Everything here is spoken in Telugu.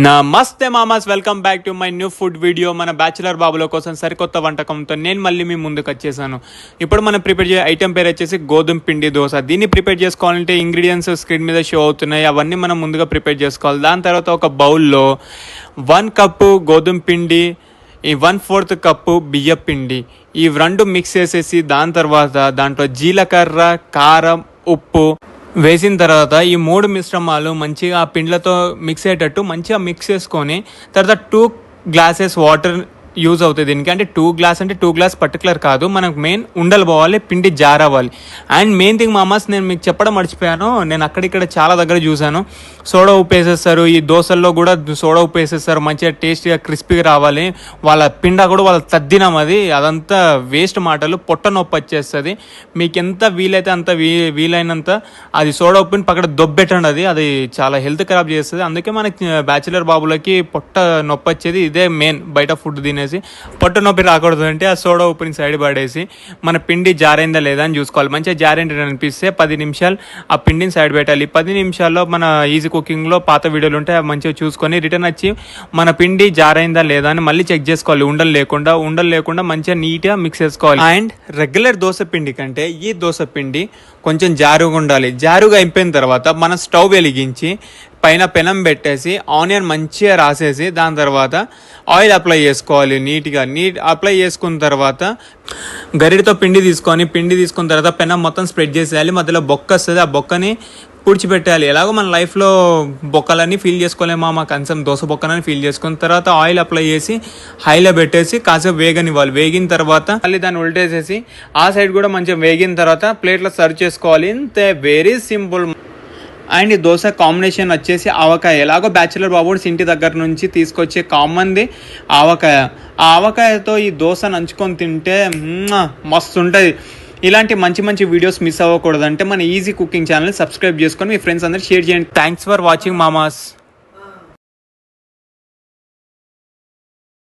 నమస్తే మామాస్ welcome back to my new food video. మన బ్యాచిలర్ బాబుల కోసం సరికొత్త వంటకంతో నేను మళ్ళీ మీ ముందుకు వచ్చేసాను. ఇప్పుడు మనం ప్రిపేర్ చేసే ఐటెం పేరు వచ్చేసి గోధుమ పిండి దోశ. దీన్ని ప్రిపేర్ చేసుకోవాలంటే ఇంగ్రీడియంట్స్ స్క్రీన్ మీద షో అవుతున్నాయి. అవన్నీ మనం ముందుగా ప్రిపేర్ చేసుకోవాలి. దాని తర్వాత ఒక బౌల్లో వన్ కప్పు గోధుమ పిండి ఈ వన్ ఫోర్త్ కప్పు బియ్య పిండి. ఈ రెండు మిక్స్ చేసేసి దాని తర్వాత దాంట్లో జీలకర్ర కారం ఉప్పు వేసిన తర్వాత ఈ మూడు మిశ్రమాలు మంచిగా ఆ పిండ్లతో మిక్స్ అయ్యేటట్టు మంచిగా మిక్స్ చేసుకొని తర్వాత టూ గ్లాసెస్ వాటర్ యూజ్ అవుతుంది దీనికి. అంటే టూ గ్లాస్ అంటే టూ గ్లాస్ పర్టికులర్ కాదు. మనకు మెయిన్ ఉండలు పోవాలి పిండి జార్ అవ్వాలి అండ్ మెయిన్ థింగ్ మామాస్ నేను మీకు చెప్పడం మర్చిపోయాను. నేను అక్కడిక్కడ చాలా దగ్గర చూశాను. సోడా ఉప్పు వేసేస్తారు. ఈ దోశల్లో కూడా సోడా ఉప్పు వేసేస్తారు. మంచిగా టేస్టీగా క్రిస్పీగా రావాలి. వాళ్ళ పిండ కూడా వాళ్ళ తద్దినం అది. అదంతా వేస్ట్ మాటలు. పొట్ట నొప్పి వచ్చేస్తుంది. మీకు ఎంత వీలైతే అంత వీ వీలైనంత అది సోడా ఉప్పుని పక్కన దొబ్బెట్టండి అది. అది చాలా హెల్త్ ఖరాబ్ చేస్తుంది. అందుకే మనకి బ్యాచిలర్ బాబులకి పొట్ట నొప్పి వచ్చేది ఇదే మెయిన్ బయట ఫుడ్ అనేసి పొట్టు నొప్పి రాకూడదు అంటే ఆ సోడా ఉప్పుని సైడ్ పడేసి మన పిండి జారైందా లేదా అని చూసుకోవాలి. మంచిగా జారైంది అనిపిస్తే పది నిమిషాలు ఆ పిండిని సైడ్ పెట్టాలి. పది నిమిషాల్లో మన ఈజీ కుకింగ్లో పాత వీడియోలు ఉంటాయి మంచిగా చూసుకొని రిటర్న్ వచ్చి మన పిండి జారైందా లేదా అని మళ్ళీ చెక్ చేసుకోవాలి. ఉండలు లేకుండా ఉండలు లేకుండా మంచిగా నీట్గా మిక్స్ చేసుకోవాలి. అండ్ రెగ్యులర్ దోశ పిండి కంటే ఈ దోశ పిండి కొంచెం జారుగా ఉండాలి. జారుగా అయిపోయిన తర్వాత మనం స్టవ్ వెలిగించి పైన పెనం పెట్టేసి ఆనియన్ మంచిగా రాసేసి దాని తర్వాత ఆయిల్ అప్లై చేసుకోవాలి నీట్గా. నీట్ అప్లై చేసుకున్న తర్వాత గరిటతో పిండి తీసుకొని పిండి తీసుకున్న తర్వాత పెనం మొత్తం స్ప్రెడ్ చేసేయాలి. మధ్యలో బొక్క వస్తుంది. ఆ బొక్కని పూడ్చిపెట్టాలి. ఎలాగో మన లైఫ్లో బొక్కలన్నీ ఫీల్ చేసుకోలేమా మా కనీసం దోశ బొక్కలని ఫీల్ చేసుకున్న తర్వాత ఆయిల్ అప్లై చేసి హైలో పెట్టేసి కాసేపు వేగనివ్వాలి. వేగిన తర్వాత మళ్ళీ దాన్ని ఉల్టేసేసి ఆ సైడ్ కూడా మంచిగా వేగిన తర్వాత ప్లేట్లో సర్వ్ చేసుకోవాలి. ఇంతే వెరీ సింపుల్ అండ్ ఈ దోశ కాంబినేషన్ వచ్చేసి ఆవకాయ. ఎలాగో బ్యాచులర్ బాబుడ్స్ ఇంటి దగ్గర నుంచి తీసుకొచ్చే కామన్ది ఆవకాయ. ఆ ఆవకాయతో ఈ దోశ నంచుకొని తింటే మస్తు ఉంటుంది. ఇలాంటి మంచి మంచి వీడియోస్ మిస్ అవ్వకూడదంటే మన ఈజీ కుకింగ్ ఛానల్ సబ్స్క్రైబ్ చేసుకొని మీ ఫ్రెండ్స్ అందరు షేర్ చేయండి. Thanks for watching మామాస్